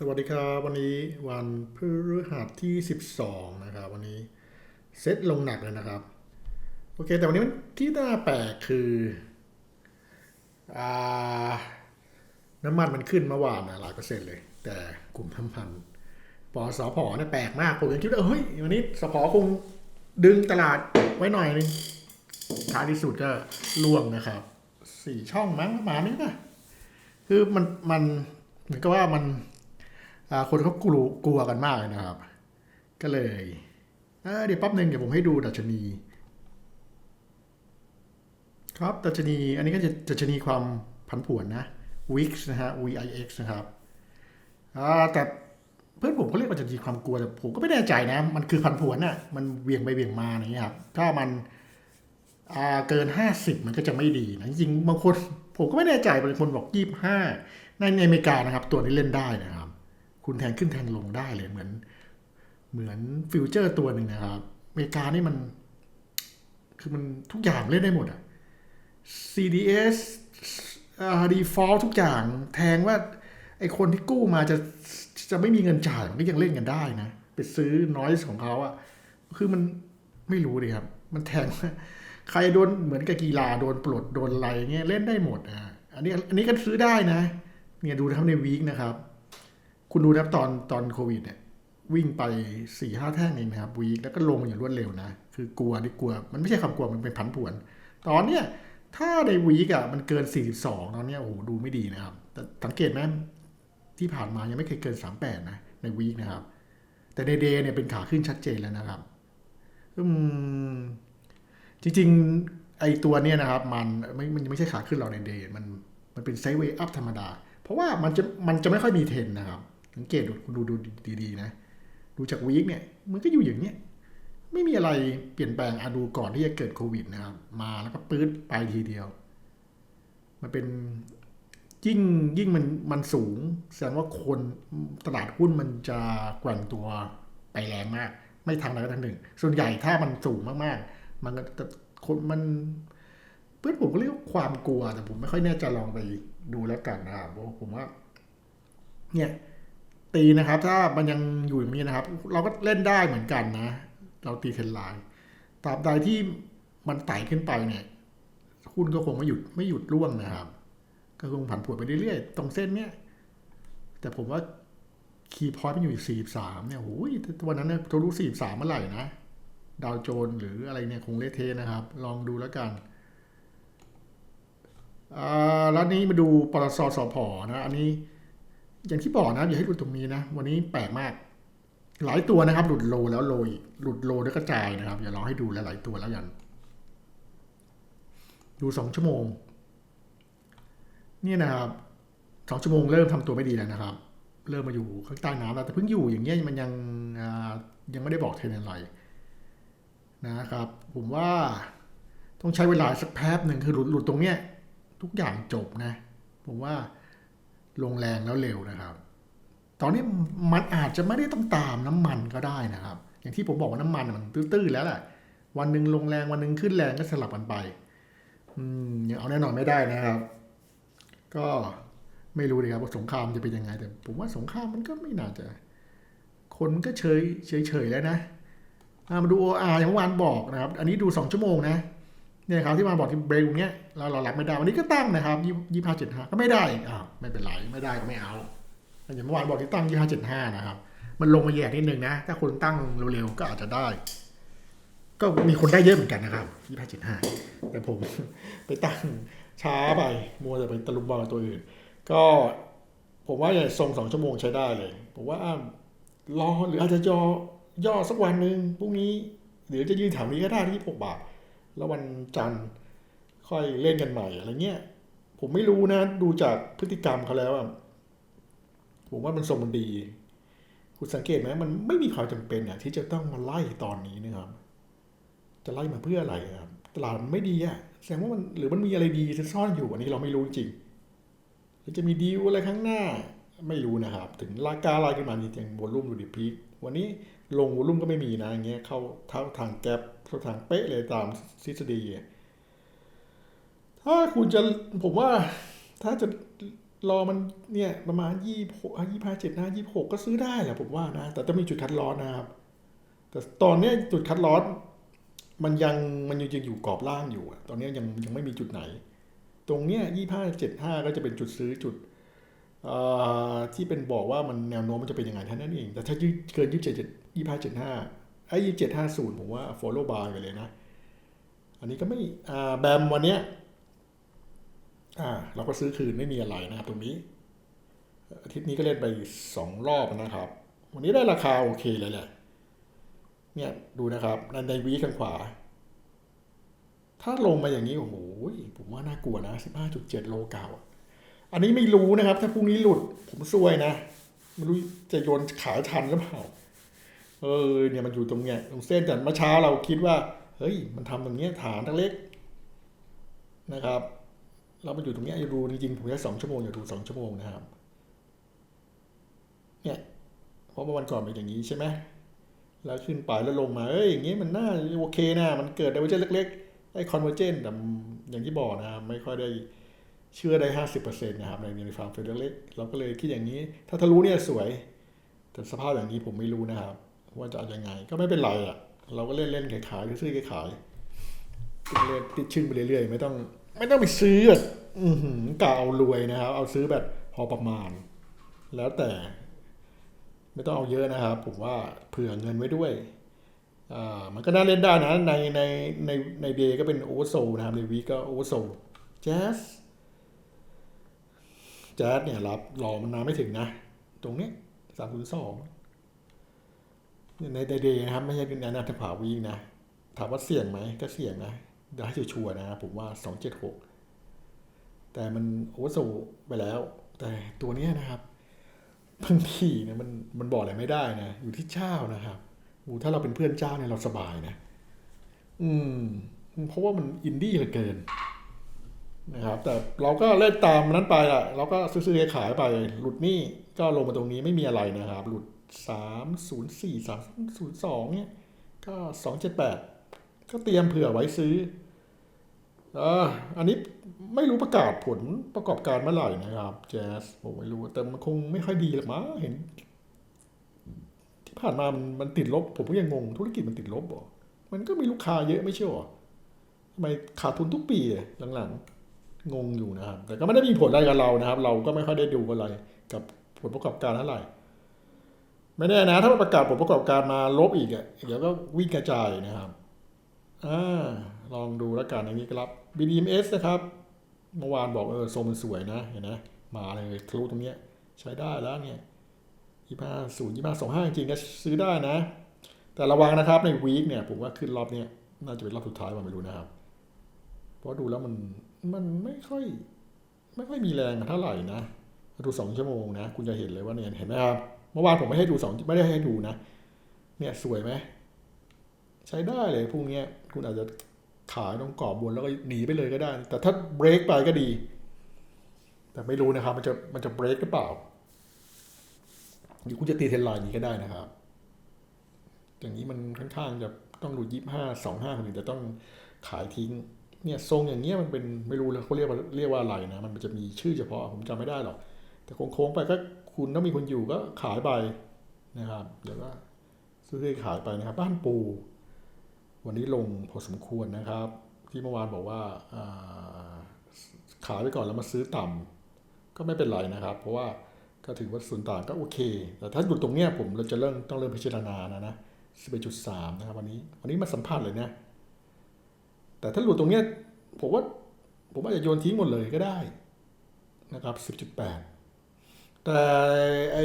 สวัสดีครับวันนี้วันพฤหัสที่ 12 นะครับ วันนี้เซตลงหนักเลยนะครับ โอเค แต่วันนี้มันที่น่าแปลกคืออาน้ำมันมันขึ้นเมื่อวานนะหลายเปอร์เซ็นต์เลย แต่กลุ่มน้ำมันปอสอพอเนี่ยแปลกมาก ผมยังคิดว่าเฮ้ยวันนี้สพคงดึงตลาดไว้หน่อยนึงท้ายที่สุดก็ล่วงนะครับสี่ช่องมั้งประมาณนี้ป่ะคือมันมันเหมือนกับว่ามัน คนเขากลัวกลัวกันมากเลยนะครับ ก็เลยเเดี๋ยวแป๊บหนึ่งเดี๋ยวผมให้ดูดัชนี ครับดัชนีอันนี้ก็จะดัชนีความผันผวนนะ VIX นะฮะ VIX นะครับแต่เพื่อนผมก็เรียกว่าดัชนีความกลัวแต่ผมก็ไม่แน่ใจนะ มันคือผันผวนน่ะมันเวียงไปเวียงมาอย่างเงี้ยครับถ้ามันเกิน 50 มันก็จะไม่ดีนะจริงบางคนผมก็ไม่แน่ใจบางคนบอก25ในในอเมริกานะครับ ตัวนี้เล่นได้นะครับ คุณแทงขึ้นแทงลงได้เลยเหมือน เหมือนฟิวเจอร์ตัวหนึ่งนะครับอเมริกานี่มัน คือมันทุกอย่างเล่นได้หมดอะ CDS อ่า default ทุกอย่างแทงว่า ไอคนที่กู้มาจะจะไม่มีเงินจ่ายมันก็ยังเล่นกันได้นะ ไปซื้อ noise ของเขาอะคือมันไม่รู้เลยครับ มันแทง ใครโดนเหมือนกับกีฬาโดนปลดโดนอะไรเงี้ยเล่นได้หมดอะอันนี้อันนี้ก็ซื้อได้นะ เนี่ยดูนะครับในวีคนะครับ คุณดูนะครับตอนตอนโควิดเนี่ยวิ่งไปสี่ห้าแท่งเองนะครับวีคแล้วก็ลงอย่างรวดเร็วนะ คือกลัวนี่กลัว มันไม่ใช่ความกลัวมันเป็นผันผวน ตอนเนี้ยถ้าในวีคอะมันเกิน 42 ตอนเนี้ยโอ้โหดูไม่ดีนะครับ แต่สังเกตไหมที่ผ่านมายังไม่เคยเกิน 38 นะ ในวีคนะครับ แต่ในเดย์เนี่ยเป็นขาขึ้นชัดเจนแล้วนะครับอืมจริงๆไอตัวเนี้ยนะครับ มันไม่มันไม่ใช่ขาขึ้นหรอกในเดย์มันมันเป็นไซด์เวย์อัพธรรมดา เพราะว่ามันจะมันจะไม่ค่อยมีเทรนนะครับ สังเกตดูดูดูดีๆนะ ดูจากวีคเนี่ย มันก็อยู่อย่างเนี้ย ไม่มีอะไรเปลี่ยนแปลงอะดูก่อนที่จะเกิดโควิดนะครับ มาแล้วก็ปื๊ดไปทีเดียว มันเป็นยิ่งยิ่งมันมันสูง แสดงว่าคนตลาดหุ้นมันจะแกว่งตัวไปแรงมาก ไม่ทางใดก็ทางหนึ่ง ส่วนใหญ่ถ้ามันสูงมากๆ มันก็แต่คนมันเพื่อนผมก็เรียกว่าความกลัวแต่ผมไม่ค่อยแน่ใจลองไปดูแล้วกันนะครับผมว่า เนี่ย ตีนะครับ ถ้ามันยังอยู่อย่างนี้นะครับ เราก็เล่นได้เหมือนกันนะ เราตีเทรนไลน์ตราบใดที่มันไต่ขึ้นไปเนี่ยหุ้นก็คงไม่หยุดไม่หยุดร่วงนะครับ ก็คงผันผวนไปเรื่อยๆ ตรงเส้นเนี้ยแต่ผมว่าคีย์พอยต์มันอยู่43เนี่ยโอ้ยวันนั้นเนี่ยทะลุ43เมื่อไหร่นะ ดาวโจนส์หรืออะไรเนี่ยคงเละเทะนะครับ ลองดูแล้วกันอ่าแล้วนี้มาดูปตสสพนะ อันนี้ อย่างที่บอกนะอย่าให้หลุดตรงนี้นะ วันนี้แปลกมาก หลายตัวนะครับ หลุดโลแล้วโลอีกหลุดโลแล้วกระจายนะครับอย่าลองให้ดูหลายๆตัวแล้วกัน ดูสองชั่วโมง เนี่ยนะครับสองชั่วโมงเริ่มทำตัวไม่ดีแล้วนะครับ เริ่มมาอยู่ข้างใต้น้ำแล้วแต่เพิ่งอยู่อย่างเงี้ยมันยังยังไม่ได้บอกเทรนด์อะไรนะครับ ผมว่าต้องใช้เวลาสักแป๊บหนึ่งคือหลุดหลุดตรงเนี้ยทุกอย่างจบนะ ผมว่า ลงแรงแล้วเร็วนะครับ ตอนนี้มันอาจจะไม่ได้ต้องตามน้ำมันก็ได้นะครับ อย่างที่ผมบอกว่าน้ำมันมันตื้อๆแล้วแหละ วันหนึ่งลงแรงวันหนึ่งขึ้นแรงก็สลับกันไป อืมเอาแน่นอนไม่ได้นะครับ ก็ไม่รู้เลยครับว่าสงครามจะเป็นยังไง แต่ ผมว่าสงครามมันก็ไม่น่าจะ คนมันก็เฉยเฉยๆแล้วนะมาดู OR อางเมื่อวานบอกนะครับ อันนี้ดูสองชั่วโมงนะ เนี่ยครับที่มาบอกที่เบรกตรงเนี้ยเราเรารับไม่ได้วันนี้ก็ตั้งนะครับยี่ยี่ห้าเจ็ดห้าก็ไม่ได้อ้าไม่เป็นไรไม่ได้ก็ไม่เอาอย่างเมื่อวานบอกที่ตั้งยี่ห้าเจ็ดห้านะครับ มันลงมาแยกนิดนึงนะ ถ้าคนตั้งเร็วๆก็อาจจะได้ ก็มีคนได้เยอะเหมือนกันนะครับยี่ห้าเจ็ดห้าแต่ผมไปตั้งช้าไปมัวแต่ไปตะลุมบอลกับตัวอื่น ก็ผมว่าอย่างทรงสองชั่วโมงใช้ได้เลย ผมว่ารอหรืออาจจะย่อย่อสักวันหนึ่งพรุ่งนี้หรือจะยืนแถวนี้ก็ได้ที่หกบาท แล้ววันจันทร์ค่อยเล่นกันใหม่อะไรเงี้ย ผมไม่รู้นะ ดูจากพฤติกรรมเขาแล้วอะผมว่ามันทรงมันดี คุณสังเกตไหมมันไม่มีความจำเป็นอะที่จะต้องมาไล่ตอนนี้นะครับ จะไล่มาเพื่ออะไรครับตลาดมันไม่ดีอะแสดงว่ามันหรือมันมีอะไรดีซ่อนอยู่อันนี้เราไม่รู้จริงหรือจะมีดีลอะไรข้างหน้าไม่รู้นะครับ ถึงราคาไล่ขึ้นมาจริงๆวอลุ่มดูดิพีควันนี้ ลงวอลุ่มก็ไม่มีนะอย่างเงี้ยเข้าเท่าทางแกลบเข้าทางเป๊ะเลยตามทฤษฎี ถ้าคุณจะผมว่าถ้าจะรอมันเนี่ยประมาณยี่หกยี่ห้าเจ็ดห้ายี่หกก็ซื้อได้แหละผมว่านะ แต่ต้องมีจุดคัดลอสนะครับ แต่ตอนเนี้ยจุดคัดลอสมันยังมันยังอยู่กรอบล่างอยู่ ตอนนี้ยังยังไม่มีจุดไหน ตรงเนี้ยยี่ห้าเจ็ดห้าก็จะเป็นจุดซื้อจุด ที่เป็นบอกว่ามันแนวโน้มมันจะเป็นยังไงท่านั้นเอง แต่ถ้าเกินยี่สิบเจ็ดยี่ห้าเจ็ดห้าไอ้ยี่เจ็ดห้าศูนย์ผมว่า follow bar กันเลยนะ อันนี้ก็ไม่แบมวันเนี้ยเราก็ซื้อคืนไม่มีอะไรนะครับตรงนี้ อาทิตย์นี้ก็เล่นไปสองรอบนะครับ วันนี้ได้ราคาโอเคเลยแหละเนี่ยดูนะครับในในวีข้างขวา ถ้าลงมาอย่างนี้โอ้โหผมว่าน่ากลัวนะ 15.7 โลเก่า อันนี้ไม่รู้นะครับ ถ้าพรุ่งนี้หลุด ผมซวยนะไม่รู้จะโยนขายทันหรือเปล่าเออเนี่ยมันอยู่ตรงเนี้ยตรงเส้นแต่เมื่อเช้าเราคิดว่า เฮ้ย มันทำตรงเนี้ยฐานตั้งเล็กนะครับเรามาอยู่ตรงเนี้ยอย่าดูจริงๆผมใช้สองชั่วโมงอย่าดูสองชั่วโมงนะครับ เนี่ยเพราะว่าวันก่อนเป็นอย่างนี้ใช่ไหมแล้วขึ้นไปแล้วลงมาเอ้ยอย่างงี้มันน่าโอเคนะมันเกิดไดเวอร์เจนเล็กๆไอ้คอนเวอร์เจนแต่อย่างที่บอกนะครับไม่ค่อยได้ เชื่อได้ห้าสิบเปอร์เซ็นต์นะครับในในฟาร์มเฟรเล็กๆเราก็เลยคิดอย่างนี้ ถ้าทะลุเนี่ยสวย แต่สภาพอย่างนี้ผมไม่รู้นะครับ ว่าจะอายังไงก็ไม่เป็นไรอะ เราก็เล่นเล่นขายขายซื้อๆขายๆเล่นติดชื่นไปเรื่อยๆไม่ต้อง ไม่ต้องไปซื้ออะอือหือกะเอารวยนะครับ เอาซื้อแบบพอประมาณ แล้วแต่ ไม่ต้องเอาเยอะนะครับ ผมว่าเผื่อเงินไว้ด้วยอ่ามันก็น่าเล่นได้นะในในในในเดย์ก็เป็นโอเวอร์โซนะครับในวีก็โอเวอร์โซแจ๊ส แจ๊สเนี่ยรับรอมันนานไม่ถึงนะ ตรงนี้สามศูนย์สองในในเดย์นะครับ ไม่ใช่ในนาทผาวีนะ ถามว่าเสี่ยงไหมก็เสี่ยงนะเดี๋ยวให้ชัวร์นะ ผมว่าสองเจ็ดหกแต่มันโอเวอร์โซไปแล้ว แต่ตัวนี้นะครับบางทีเนี่ยมันมันบอกอะไรไม่ได้นะ อยู่ที่เจ้านะครับโอ้ถ้าเราเป็นเพื่อนเจ้าเนี่ยเราสบายนะ อืม เพราะว่ามันอินดี้เหลือเกิน นะครับแต่เราก็เล่นตามนั้นไปอะเราก็ซื้อขายไปหลุดนี่ก็ลงมาตรงนี้ไม่มีอะไรนะครับ หลุดสามศูนย์สี่สามศูนย์สองเนี่ยก็สองเจ็ดแปดก็เตรียมเผื่อไว้ซื้ออ่าอันนี้ไม่รู้ประกาศผลประกอบการเมื่อไหร่นะครับแจ๊สผมไม่รู้แต่มันคงไม่ค่อยดีหรอกมั้งเห็น ที่ผ่านมามันมันติดลบ ผมก็ยังงงธุรกิจมันติดลบบ่มันก็มีลูกค้าเยอะไม่ใช่หรอทำไมขาดทุนทุกปีหลังๆ งงอยู่นะครับ แต่ก็ไม่ได้มีผลอะไรกับเรานะครับ เราก็ไม่ค่อยได้ดูอะไรกับผลประกอบการเท่าไหร่ ไม่แน่นะ ถ้ามันประกาศผลประกอบการมาลบอีกอะเดี๋ยวก็วิ่งกระจายนะครับอ่าลองดูแล้วกันอย่างนี้ครับ BDMs นะครับ เมื่อวานบอกเออทรงมันสวยนะ เห็นนะมมาเลยทะลุตรงเนี้ยใช้ได้แล้วเนี่ยยี่ห้าศูนย์ยี่ห้าสองห้าจริงก็ซื้อได้นะ แต่ระวังนะครับในวีคเนี่ยผมว่าขึ้นรอบเนี้ยน่าจะเป็นรอบสุดท้ายว่าไม่รู้นะครับ เพราะดูแล้วมัน มันไม่ค่อย ไม่ค่อยมีแรงเท่าไหร่นะดูสองชั่วโมงนะ คุณจะเห็นเลยว่าเนี่ยเห็นไหมครับเมื่อวานผมไม่ให้ดูสองไม่ได้ให้ดูนะ เนี่ยสวยไหมใช้ได้เลยพรุ่งเนี้คุณอาจจะขายตรงกรอบบนแล้วก็หนีไปเลยก็ได้ แต่ถ้าเบรกไปก็ดี แต่ไม่รู้นะครับ มันจะมันจะเบรกหรือเปล่าหรือคุณจะตีเทรนไลน์นี้ก็ได้นะครับ อย่างนี้มันค่อนข้างจะต้องดูยี่ห้าสองห้าคนอื่นจะต้องขายทิ้ง เนี่ยทรงอย่างเงี้ยมันเป็นไม่รู้เลยเขาเรียกว่าเรียกว่าอะไรนะมันจะมีชื่อเฉพาะผมจำไม่ได้หรอก แต่โค้งๆไปก็คุณต้องมีคนอยู่ก็ขายไปนะครับเดี๋ยวก็ซื้อขายไปนะครับ บ้านปู วันนี้ลงพอสมควรนะครับ ที่เมื่อวานบอกว่าขายไปก่อนแล้วมาซื้อต่ำก็ไม่เป็นไรนะครับ เพราะว่าก็ถือว่าส่วนต่างก็โอเค แต่ถ้าหยุดตรงเนี้ยผมเราจะเริ่มต้องเริ่มพิจารณานะนะ11.3นะครับวันนี้วันนี้มาสัมผัสเลยนะ แต่ถ้าหลุดตรงเนี้ยผมว่าผมว่าจะโยนทิ้งหมดเลยก็ได้นะครับ 10.8 แต่ไอ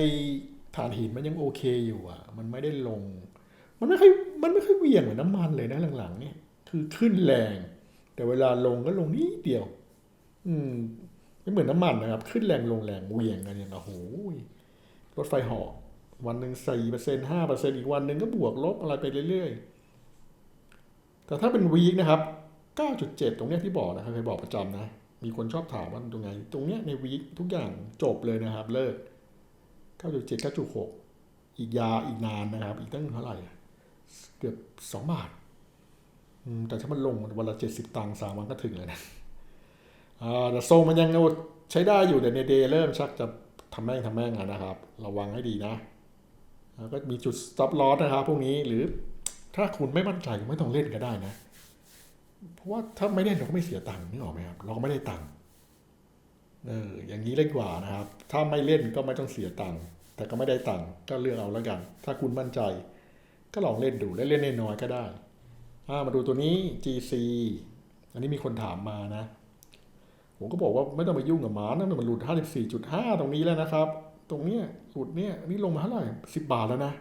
ฐานหินมันยังโอเคอยู่อะ มันไม่ได้ลง มันไม่ค่อยมันไม่ค่อยเวี่ยงเหมือนน้ำมันเลยนะหลังๆ เนี่ย คือขึ้นแรง แต่เวลาลงก็ลงนิดเดียว อืมไม่เหมือนน้ำมันนะครับ ขึ้นแรงลงแรงเวี่ยงกันอย่างโอ้โหรถไฟหาะวันหนึ่งสี่เปอร์เซ็นห้าเปอร์เซ็นอีกวันหนึ่งก็บวกลบอะไรไปเรื่อยๆ แต่ถ้าเป็นวีคนะครับ เก้าจุดเจ็ดตรงเนี้ยที่บอกนะครับเคยบอกประจำนะ มีคนชอบถามว่าตรงไหนตรงเนี้ยในวีคทุกอย่างจบเลยนะครับ เลิกเก้าจุดเจ็ดเก้าจุดหกอีกยาอีกนานนะครับ อีกตั้งเท่าไหร่ เกือบสองบาทอืมแต่ถ้ามันลงวันละเจ็ดสิบตังค์สามวันก็ถึงเลยนะอ่าแต่โซมันยังใช้ได้อยู่แต่ในเดย์เริ่มชักจะทำแม่งทำแม่งนะครับ ระวังให้ดีนะแล้วก็มีจุด stop loss นะครับพวกนี้หรือถ้าคุณไม่มั่นใจไม่ต้องเล่นก็ได้นะ เพราะว่าถ้าไม่เล่นเราก็ไม่เสียตังค์นึกออกไหมครับ เราก็ไม่ได้ตังค์เอออย่างนี้เล่นกว่านะครับ ถ้าไม่เล่นก็ไม่ต้องเสียตังค์แต่ก็ไม่ได้ตังค์ก็เลือกเอาแล้วกัน ถ้าคุณมั่นใจ ก็ลองเล่นดูและเล่นน้อยก็ได้อ่ามาดูตัวนี้ GC อันนี้มีคนถามมานะ ผมก็บอกว่าไม่ต้องไปยุ่งกับหมานะมันหลุด 54.5 ตรงนี้แล้วนะครับ ตรงเนี้ยหลุดเนี่ยนนี้ลงมาเท่าไหร่10 บาทแล้วนะ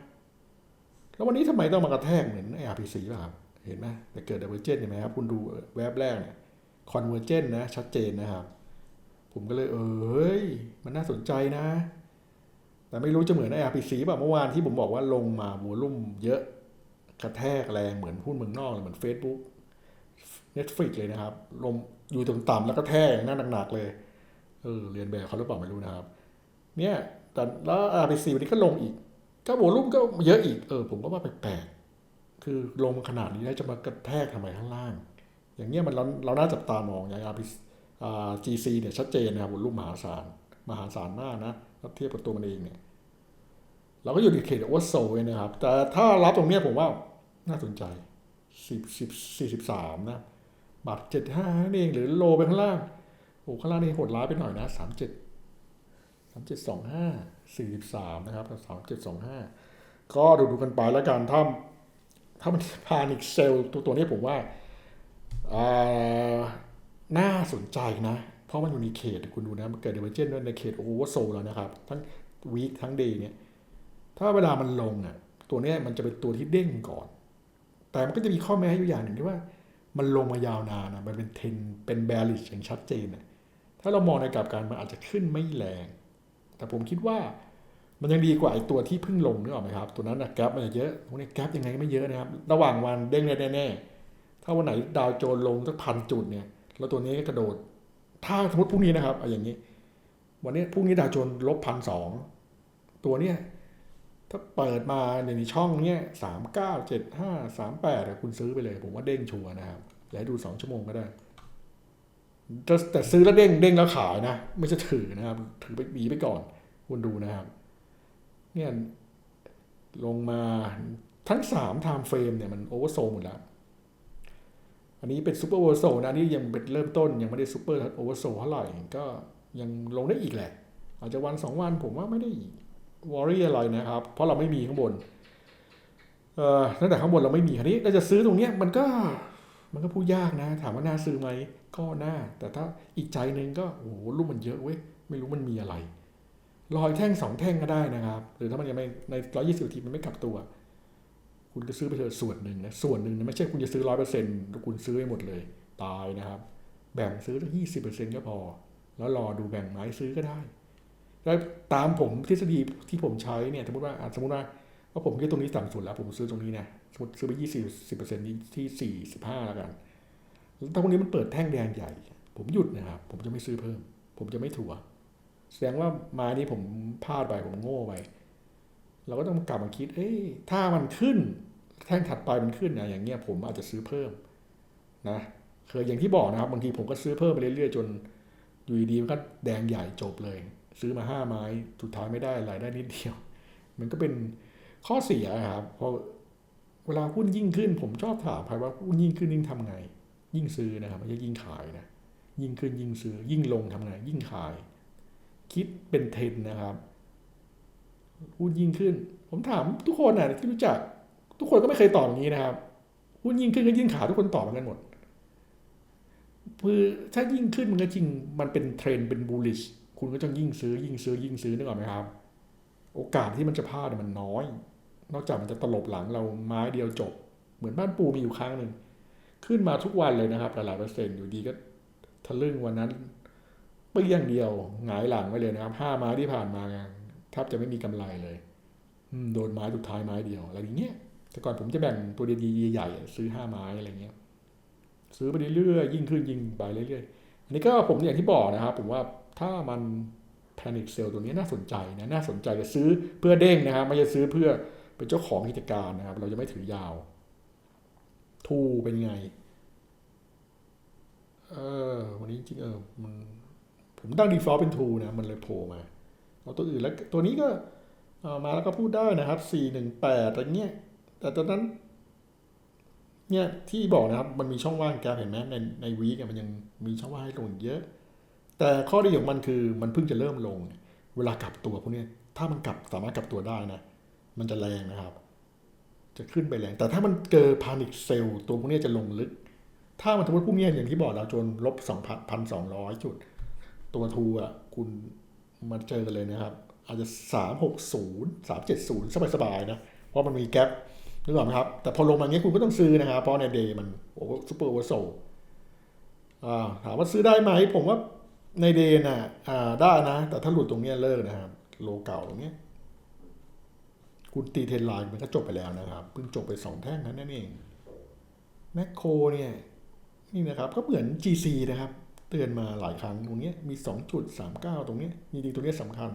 แล้ววันนี้ทำไมต้องมากระแทกเหมือน ARPC ป่ะครับ เห็นไหมแต่เกิด Divergent เห็นไหมครับ คุณดูแวบแรกเนี่ย Convergent นะ ชัดเจนนะครับ ผมก็เลยเออเฮ้ย มันน่าสนใจนะ แต่ไม่รู้จะเหมือน ARPC ป่ะเมื่อวานที่ผมบอกว่าลงมาวอลุ่มเยอะกระแทกแรงเหมือนหุ้นเมืองนอกเลยเหมือน Facebook Netflix เลยนะครับลงอยู่ตรงต่ำแล้วก็แทกอย่างนั้นหนักๆเลยเออเรียนแบบเขาหรือเปล่าไม่รู้นะครับ เนี่ยแต่แล้ว RPC วันนี้ก็ลงอีก ก็โวลุ่มก็เยอะอีก เออ ผมก็ว่าแปลก คือลงมาขนาดนี้แล้วจะมากระแทกทำไมข้างล่าง อย่างเงี้ยมันเราเราน่าจับตามองอย่าง RPC อ่า GC เนี่ยชัดเจนนะครับโวลุ่มมหาศาลมหาศาลมากนะถ้าเทียบกับตัวมันเองเนี่ยเราก็อยู่ในเขตโอเวอร์โซลนะครับ แต่ถ้ารับตรงเนี้ยผมว่าน่าสนใจสิบสิบสี่สิบสามนะบาทเจ็ดห้านั่เองหรือโลไปข้างล่างโอ้ข้างล่างนี่โหดร้ายไปหน่อยนะสามเจ็ดสามเจ็ดสองห้าสี่สิบสามนะครับสามเจ็ดสองห้าก็ดูดูกันไปแล้วกันถ้า ถ้ามันพานิกเซลตัวตัวนี้ผมว่าน่าสนใจนะ เพราะมันอยู่ในเขตคุณดูนะ มันเกิดเดเวอร์เจนในเขตโอเวอร์โซแล้วนะครับ ทั้งวีคทั้งเดย์เนี่ย ถ้าเวลามันลงอะตัวนี้มันจะเป็นตัวที่เด้งก่อน แต่มันก็จะมีข้อแม้อยู่อย่างหนึ่งที่ว่า มันลงมายาวนานนะมันเป็นเทนเป็นแบริชอย่างชัดเจนนะถ้าเรามองในกลับการมันอาจจะขึ้นไม่แรง แต่ผมคิดว่า มันยังดีกว่าไอ้ตัวที่เพิ่งลงนึกออกไหมครับ ตัวนั้นนะแกลบมันจะเยอะพวกนี้แกลบยังไงก็ไม่เยอะนะครับ ระหว่างวันเด้งแน่ๆถ้าวันไหนดาวโจนลงสักพันจุดเนี่ย แล้วตัวนี้กระโดด ถ้าสมมติพรุ่งนี้นะครับเอาอย่างนี้ วันนี้พรุ่งนี้ดาวโจนลบพันสองตัวเนี้ยถ้าเปิดมาในช่องเนี้ยสามเก้าเจ็ดห้าสามแปดคุณซื้อไปเลย ผมว่าเด้งชัวนะครับอย่าให้ดูสองชั่วโมงก็ได้แต่แต่ซื้อแล้วเด้งเด้งแล้วขายนะ ไม่ใช่ถือนะครับ ถือไปหนีไปก่อนคุณดูนะครับ เนี่ยลงมาทั้งสามไทม์เฟรมเนี่ยมันโอเวอร์โซหมดแล้ว อันนี้เป็นซูเปอร์โอเวอร์โซนะนี่ยังเป็นเริ่มต้นยังไม่ได้ซูเปอร์โอเวอร์โซเท่าไหร่ก็ยังลงได้อีกแหละ อาจจะวันสองวันผมว่าไม่ได้วอรี่อะไรนะครับ เพราะเราไม่มีข้างบนเอ่อตั้งแต่ข้างบนเราไม่มีคันนี้เราจะซื้อตรงเนี้ยมันก็มันก็พูดยากนะ ถามว่าน่าซื้อไหมก็น่า แต่ถ้าอีกใจหนึ่งก็โอ้โหลูกมันเยอะเว้ยไม่รู้มันมีอะไร รอยแท่งสองแท่งก็ได้นะครับ หรือถ้ามันยังไม่ในร้อยี่สิบทีมันไม่กลับตัว คุณก็ซื้อไปเถอะส่วนหนึ่งนะส่วนหนึ่งนะไม่ใช่คุณจะซื้อร้อยเปอร์เซ็นต์คุณซื้อให้หมดเลย ตายนะครับ แบ่งซื้อตั้งยี่สิบเปอร์เซ็นต์ก็พอ แล้วรอดูแบ่งไม้ซื้อก็ได้ แล้วตามผมทฤษฎีที่ผมใช้เนี่ยสมมติว่าสมมติว่าว่าผมคิดตรงนี้ต่ำสุดแล้วผมซื้อตรงนี้นะสมมติซื้อไปยี่สิบสิบเปอร์เซ็นต์ที่สี่สิบห้าแล้วกันแล้วถ้าพวกนี้มันเปิดแท่งแดงใหญ่ ผมหยุดนะครับ ผมจะไม่ซื้อเพิ่ม ผมจะไม่ถัว แสดงว่าไม้นี้ผมพลาดไปผมโง่ไปเราก็ต้องกลับมาคิด เอ้ย ถ้ามันขึ้น แท่งถัดไปมันขึ้นนะอย่างเงี้ยผมอาจจะซื้อเพิ่มนะเคยอย่างที่บอกนะครับบางทีผมก็ซื้อเพิ่มไปเรื่อยๆจนอยู่ดีๆมันก็แดงใหญ่จบเลย ซื้อมาห้าไม้สุดท้ายไม่ได้อะไรได้นิดเดียว มันก็เป็นข้อเสียครับพราะเวลาหุ้นยิ่งขึ้น ผมชอบถามใครว่าหุ้นยิ่งขึ้นยิ่งทำไง ยิ่งซื้อนะครับไม่ใช่ยิ่งขายนะยิ่งขึ้นยิ่งซื้อ ยิ่งลงทำไง ยิ่งขาย คิดเป็นเทรนนะครับหุ้นยิ่งขึ้น ผมถามทุกคนนะที่รู้จัก ทุกคนก็ไม่เคยตอบอย่างนี้นะครับหุ้นยิ่งขึ้นก็ยิ่งขายทุกคนตอบเหมือนกันหมดคือถ้ายิ่งขึ้นมันก็จริงมันเป็นเทรนเป็นบูลลิชคุณก็ต้องยิ่งซื้อยิ่งซื้อยิ่งซื้อนึกออกไหมครับ โอกาสที่มันจะพลาดมันน้อย นอกจากมันจะตลบหลังเราไม้เดียวจบ เหมือนบ้านปูมีอยู่ครั้งหนึ่งขึ้นมาทุกวันเลยนะครับหลายๆเปอร์เซ็นต์อยู่ดีก็ทะลึ่งวันนั้น เปี้ยงเดียวหงายหลังไว้เลยนะครับห้าไม้ที่ผ่านมาแทบจะไม่มีกำไรเลยโดนไม้สุดท้ายไม้เดียวอะไรอย่างเงี้ยแต่ก่อนผมจะแบ่งตัวดีๆใหญ่ๆซื้อห้าไม้อะไรเงี้ย ซื้อไปเรื่อยๆยิ่งขึ้นยิ่งไปเรื่อยๆอันนี้ก็ผมอย่างที่บอกนะครับ ผมว่าถ้ามัน panic sell ตัวนี้น่าสนใจนะน่าสนใจจะซื้อเพื่อเด้งนะครับไม่จะซื้อเพื่อเป็นเจ้าของกิจการนะครับ เราจะไม่ถือยาว ทูเป็นไง เออวันนี้จริงเออมัน ผมตั้ง default เป็น true นะ มันเลยโผล่มาเอาตัวอื่นแล้วตัวนี้ก็ามาแล้วก็พูดได้นะครับ 418อะไรเงี้ย แต่ตอนนั้น เนี่ยที่บอกนะครับ มันมีช่องว่างแกเห็นไหมในในวีกมันยังมีช่องว่างให้ลงเยอะ แต่ข้อดีของมันคือมันเพิ่งจะเริ่มลง เวลากลับตัวพวกนี้ถ้ามันกลับสามารถกลับตัวได้นะ มันจะแรงนะครับ จะขึ้นไปแรง แต่ถ้ามันเจอพานิ c เซลตัวพวกนี้จะลงลึก ถ้ามันสมมติพวกเนี้ยอย่างที่บอกเราจนลบสองพันสองร้อยจุด ตัวทูอะคุณมาเจอกันเลยนะครับ อาจจะสามหกศูนย์สามเจ็ดศูนย์สบายๆนะ เพราะมันมีแกลบนึกออกไหมครับ แต่พอลงมาเงี้ยคุณก็ต้องซื้อนะครับ เพราะในเดย์มันโอ้ซูเปอร์โอเวอร์โซถามว่าซื้อได้ไหม ผมว่าในเดย์น่ะได้นะ แต่ถ้าหลุดตรงเนี้ยเลิกนะครับ โลเก่าตรงเนี้ยคุณตีเทรนไลน์มันก็จบไปแล้วนะครับเพิ่งจบไปสองแท่งนั้นนั่นเองแมคโครเนี่ยนี่นะครับก็เหมือน GC นะครับ เตือนมาหลายครั้งตรงนี้มี 2.39 ตรงนี้จริงๆตรงนี้สำคัญ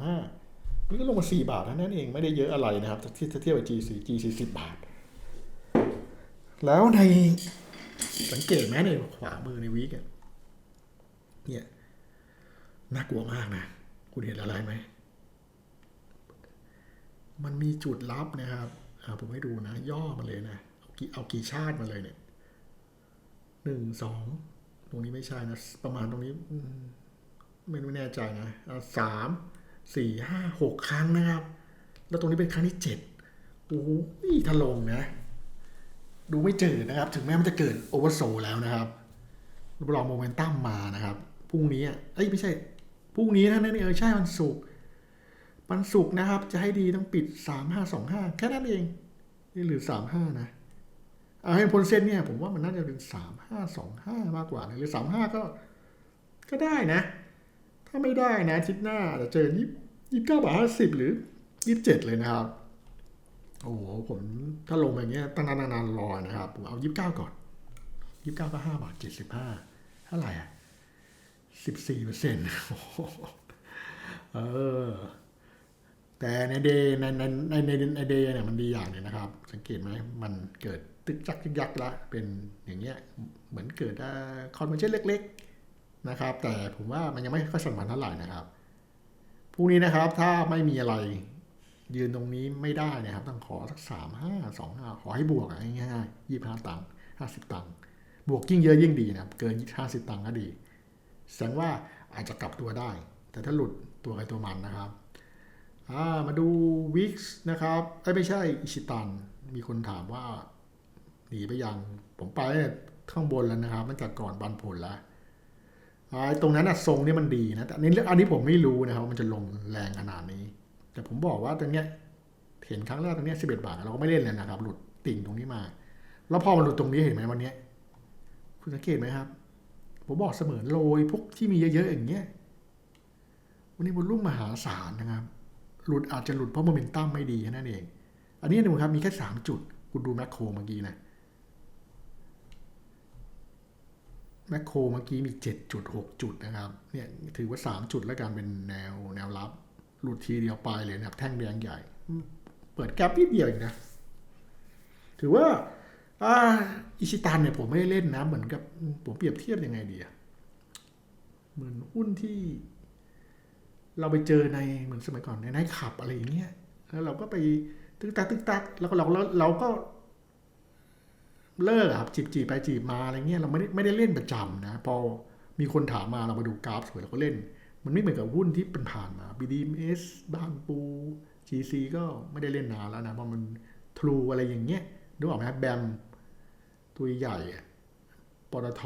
3825นี่ก็ลงมา 4 บาทเท่านั้นเองไม่ได้เยอะอะไรนะครับที่ถ้าเทียบกับ GC GC 10 บาท แล้วในสังเกตไหมในขวามือในวีกเนี่ยน่ากลัวมากนะ คุณเห็นอะไรไหม มันมีจุดลับนะครับอ่าผมให้ดูนะ ย่อมาเลยนะ เอากี่เอากี่ชาติมาเลยเนี่ยหนึ่งสอง ตรงนี้ไม่ใช่นะ ประมาณตรงนี้อืมไม่ไม่แน่ใจนะอ่าสามสี่ห้าหกครั้งนะครับ แล้วตรงนี้เป็นครั้งที่เจ็ดโอ้โหทะลงนะ ดูไม่เจอนะครับ ถึงแม้มันจะเกิดโอเวอร์โซแล้วนะครับรอโมเมนตัมมานะครับพรุ่งนี้อะเอ้ยไม่ใช่พรุ่งนี้นะนั่นเองเออใช่วันศุกร์วันศุกร์นะครับ จะให้ดีต้องปิดสามห้าสองห้าแค่นั้นเองนี่หรือสามห้านะ เอาให้พ้นเส้นเนี่ยผมว่ามันน่าจะเป็นสามห้าสองห้ามากกว่านะหรือสามห้าก็ ก็ได้นะ ถ้าไม่ได้นะอาทิตย์หน้าจะเจอยี่ยี่เก้าบาทห้าสิบหรือยี่สิบเจ็ดเลยนะครับ โอ้โหผมถ้าลงแบบเนี้ยตั้งนานๆรอนะครับ ผมเอายี่สิบเก้าก่อนยี่สิบเก้าก็ห้าบาทเจ็ดสิบห้าเท่าไหร่อะสิบสี่เปอร์เซ็นต์เออแต่ในเดย์ในในในในเดย์เนี่ยมันดีอย่างหนึงนะครับ สังเกตไหมมันเกิด ตึกจักยึกยักละเป็นอย่างเงี้ยเหมือนเกิดคอนเวนชั่นเล็กๆนะครับ แต่ผมว่ามันยังไม่ค่อยสำคัญเท่าไหร่นะครับพรุ่งนี้นะครับถ้าไม่มีอะไรยืนตรงนี้ไม่ได้นะครับ ต้องขอสักสามห้าสองห้าขอให้บวกอะง่ายๆยี่ห้าตังค์ห้าสิบตังค์บวกยิ่งเยอะยิ่งดีนะครับ เกินห้าสิบตังค์ก็ดีแสดงว่าอาจจะกลับตัวได้ แต่ถ้าหลุดตัวใครตัวมันนะครับามาดูวิกส์นะครับไอ้ไม่ใช่อิชิตัน มีคนถามว่า หนีไปยัง ผมไปข้างบนแล้วนะครับมันจากก่อนบันผลแล้วอ่าตรงนั้นอะทรงนี่มันดีนะแต่อันนี้อันนี้ผมไม่รู้นะครับมันจะลงแรงขนาดนี้ แต่ผมบอกว่าตรงเนี้ยเห็นครั้งแรกตรงเนี้ยสิบเอ็ดบาทเราก็ไม่เล่นเลยนะครับ หลุดติ่งตรงนี้มา แล้วพอมันหลุดตรงนี้เห็นไหมวันเนี้ยคุณสังเกตไหมครับ ผมบอกเสมอโรยพวกที่มีเยอะๆอย่างเงี้ยวันนี้บนลุ่มมหาศาลนะครับ หลุดอาจจะหลุดเพราะโมเมนตัมไม่ดีแค่นั้นเอง อันนี้ดูครับมีแค่สามจุด คุณดูแมคโครเมื่อกี้นะ แมคโครเมื่อกี้มีเจ็ดจุดหกจุดนะครับ เนี่ยถือว่าสามจุดแล้วกันเป็นแนวแนวรับ หลุดทีเดียวไปเลยนะครับ แท่งแดงใหญ่ เปิดแกลบนิดเดียวเองนะ ถือว่าอ่าอิชิตันเนี่ยผมไม่ได้เล่นนะ เหมือนกับผมเปรียบเทียบยังไงดีอะเหมือนหุ้นที่ เราไปเจอในเหมือนสมัยก่อนในไนขับอะไรอย่างเงี้ย แล้วเราก็ไปตึกตักตึกตักแล้วก็เราเราเราก็ เลิกอะครับจีบจีบไปจีบมาอะไรเงี้ยเราไม่ได้ไม่ได้เล่นประจำนะพอมีคนถามมาเรามาดูกราฟสวยเราก็เล่น มันไม่เหมือนกับหุ้นที่เป็นผ่านมา BDMs บานปู GC ก็ไม่ได้เล่นนานแล้วนะเพราะมันทรูอะไรอย่างเงี้ยนึกออกไหมครับแบมตัวใหญ่ปตท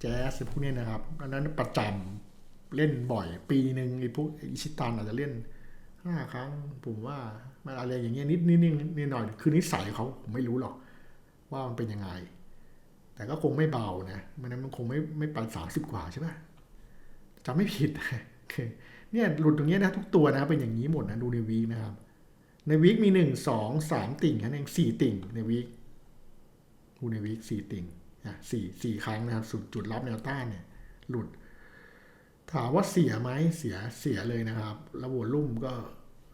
แจ๊สพวกเนี้ยนะครับอันนั้นประจำเล่นบ่อย ปีหนึ่งไอ้พวกอิชิตันอาจจะเล่นห้าครั้งผมว่ามันอะไรอย่างเงี้ยนิดนิดนิดนิดหน่อยคือนิสัยเขาผมไม่รู้หรอก ว่ามันเป็นยังไง แต่ก็คงไม่เบานะมันนั้นมันคงไม่ไม่ไปสามสิบกว่าใช่ปะจำไม่ผิดเนี่ยหลุดตรงนี้นะทุกตัวนะเป็นอย่างนี้หมดนะดูในวีคนะครับ ในวีคมีหนึ่งสองสามติ่งแค่นั้นเองสี่ติ่งในวีคดูในวีคสี่ติ่งอะสี่สี่ครั้งนะครับสุดจุดรับแนวต้านเนี่ย หลุด ถามว่าเสียไหมเสียเสียเลยนะครับ แล้วลุ่มก็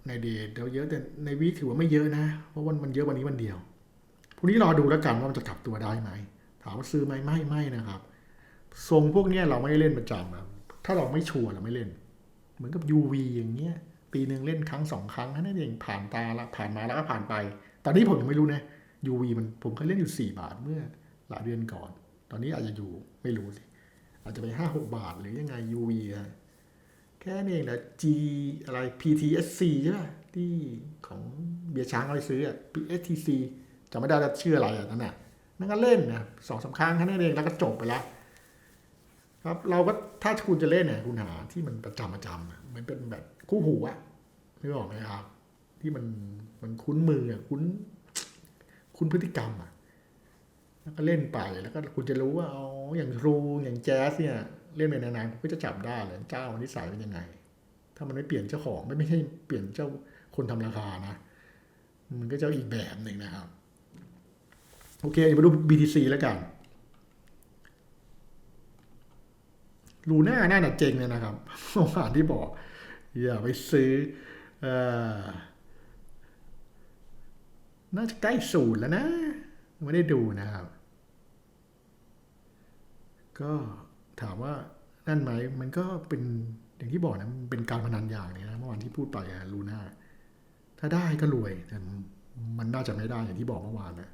ในเดย์เดี๋ยวเยอะแต่ในวีคถือว่าไม่เยอะนะ เพราะวันมันเยอะวันนี้วันเดียว พรุ่งนี้รอดูแล้วกันว่ามันจะกลับตัวได้ไหม ถามว่าซื้อไหมไม่ไม่นะครับ ทรงพวกนี้เราไม่เล่นประจำครับถ้าเราไม่ชัวร์เราไม่เล่น เหมือนกับ UV อย่างเงี้ย ปีหนึ่งเล่นครั้งสองครั้งแค่นั่นเองผ่านตาละผ่านมาแล้วก็ผ่านไป ตอนนี้ผมยังไม่รู้นะ UV มันผมเคยเล่นอยู่ 4 บาทเมื่อหลายเดือนก่อน ตอนนี้อาจจะอยู่ไม่รู้สิอาจจะไปห้าหกบาทหรือยังไง UV อะแค่นี้เองนะ G อะไร PTSC ใช่ป่ะที่ของเบียร์ช้างเอาไปซื้ออะ PSTC จำไม่ได้แล้วชื่ออะไรอะนั่นน่ะนั่นก็เล่นนะสองสามครั้งแค่นั้นเองแล้วก็จบไปแล้วครับเราก็ถ้าคุณจะเล่นเนี่ยคุณหาที่มันประจำประจำอะมันเป็นแบบคู่หูอะนึกออกไหมครับ ที่มันมันคุ้นมืออะคุ้น คุ้นพฤติกรรมอะแล้วก็เล่นไปแล้วก็คุณจะรู้ว่าอ๋ออย่างรูอย่างแจ๊สเนี่ย เล่นไปนานๆก็จะจับได้เลยเจ้านิสัยเป็นยังไง ถ้ามันไม่เปลี่ยนเจ้าของไม่ไม่ใช่เปลี่ยนเจ้าคนทำราคานะ มันก็จะอีกแบบหนึ่งนะครับ โอเคมาดู BTC แล้วกันลูน่าน่าจะเจงเลยนะครับเมื่อวานที่บอก อย่าไปซื้ออน่าจะใกล้ศูนย์แล้วนะ ไม่ได้ดูนะครับ ก็ถามว่านั่นไหม มันก็เป็นอย่างที่บอกนะ มันเป็นการพนันอย่างนึงนะเมื่อวานที่พูดไปอะลูน่า ถ้าได้ก็รวยแต่มันน่าจะไม่ได้อย่างที่บอกเมื่อวานนะ